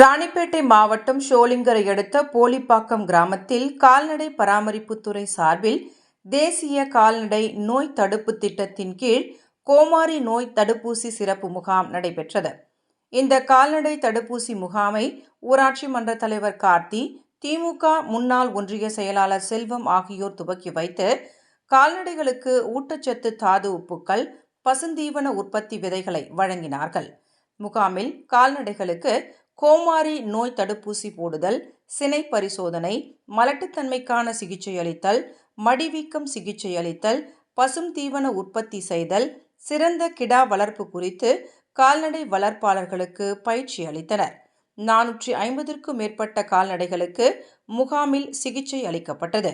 ராணிப்பேட்டை மாவட்டம் ஷோலிங்கரை அடுத்த போலிப்பாக்கம் கிராமத்தில் கால்நடை பராமரிப்புத்துறை சார்பில் தேசிய கால்நடை நோய் தடுப்பு திட்டத்தின் கீழ் கோமாரி நோய் தடுப்பூசி சிறப்பு முகாம் நடைபெற்றது. இந்த கால்நடை தடுப்பூசி முகாமை ஊராட்சி மன்ற தலைவர் கார்த்தி திமுக முன்னாள் ஒன்றிய செயலாளர் செல்வம் ஆகியோர் துவக்கி வைத்து கால்நடைகளுக்கு ஊட்டச்சத்து தாது உப்புக்கள் பசுந்தீவன உற்பத்தி விதைகளை வழங்கினார்கள். முகாமில் கால்நடைகளுக்கு கோமாரி நோய் தடுப்பூசி போடுதல் சினை பரிசோதனை மலட்டுத்தன்மைக்கான சிகிச்சை அளித்தல் மடிவீக்கம் சிகிச்சை அளித்தல் பசும் தீவன உற்பத்தி செய்தல் சிறந்த கிடா வளர்ப்பு குறித்து கால்நடை வளர்ப்பாளர்களுக்கு பயிற்சி அளித்தனர். நானூற்றி ஐம்பதிற்கும் மேற்பட்ட கால்நடைகளுக்கு முகாமில் சிகிச்சை அளிக்கப்பட்டது.